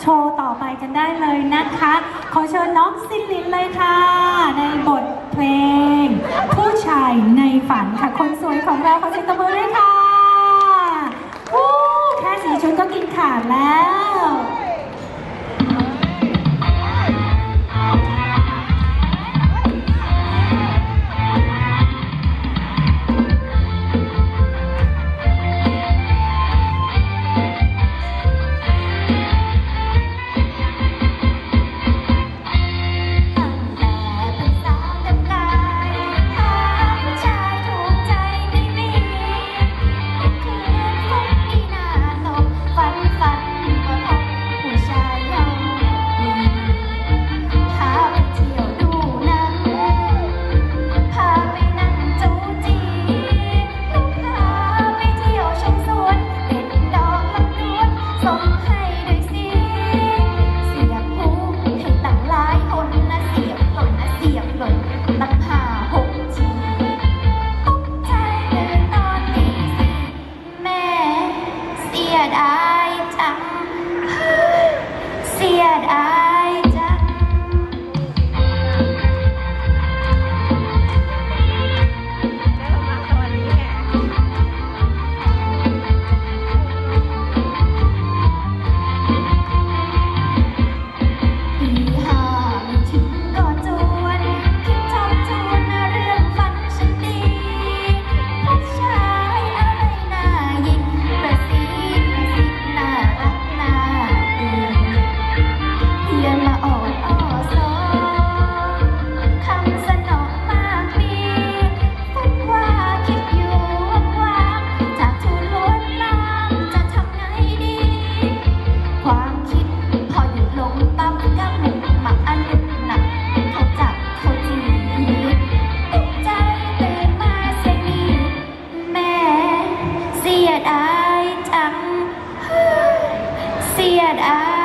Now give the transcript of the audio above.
โชว์ต่อไปกันได้เลยนะคะ ขอเชิญน้องซินลินเลยค่ะ ในบทเพลง ผู้ชายในฝันค่ะ คนสวยของเราขอเชิญตบมือด้วยค่ะแค่สีชุดก็กินขาดแล้วียดายจัง เสียดาย that I